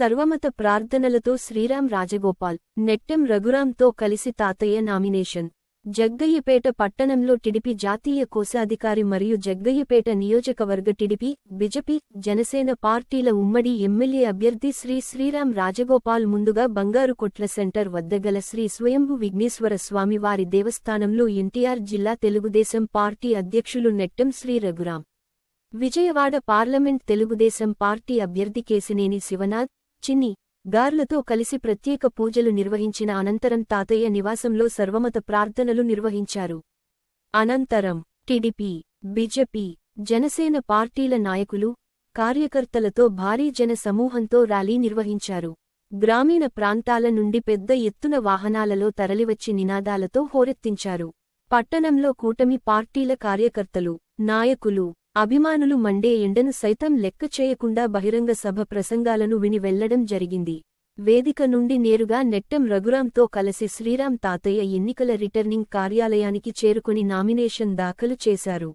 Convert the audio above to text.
సర్వమత ప్రార్థనలతో శ్రీరాం రాజగోపాల్ నెట్టెం రఘురాంతో కలిసి తాతయ్య నామినేషన్. జగ్గయ్యపేట పట్టణంలో టిడిపి జాతీయ కోశాధికారి మరియు జగ్గయ్యపేట నియోజకవర్గ టిడిపి బిజెపి జనసేన పార్టీల ఉమ్మడి ఎమ్మెల్యే అభ్యర్థి శ్రీ శ్రీరామ్ రాజగోపాల్ ముందుగా బంగారు కొట్ల సెంటర్ వద్ద గల శ్రీ స్వయంభు విఘ్నేశ్వర స్వామివారి దేవస్థానంలో ఎన్టీఆర్ జిల్లా తెలుగుదేశం పార్టీ అధ్యక్షులు నెట్టెం శ్రీ రఘురాం విజయవాడ పార్లమెంట్ తెలుగుదేశం పార్టీ అభ్యర్థి కేసినేని శివనాథ్ చిన్ని గార్లతో కలిసి ప్రత్యేక పూజలు నిర్వహించిన అనంతరం తాతయ్య నివాసంలో సర్వమత ప్రార్థనలు నిర్వహించారు. అనంతరం టిడిపి బీజేపీ జనసేన పార్టీల నాయకులు కార్యకర్తలతో భారీ జన సమూహంతో ర్యాలీ నిర్వహించారు. గ్రామీణ ప్రాంతాల నుండి పెద్ద ఎత్తున వాహనాలలో తరలివచ్చి నినాదాలతో హోరెత్తించారు. పట్టణంలో కూటమి పార్టీల కార్యకర్తలు నాయకులు అభిమానులు మండే ఎండను సైతం లెక్క చేయకుండా బహిరంగ సభ ప్రసంగాలను విని వెళ్ళడం జరిగింది. వేదిక నుండి నేరుగా నెట్టం రఘురాంతో కలిసి శ్రీరామ్ తాతయ్య ఎన్నికల రిటర్నింగ్ కార్యాలయానికి చేరుకుని నామినేషన్ దాఖలు చేశారు.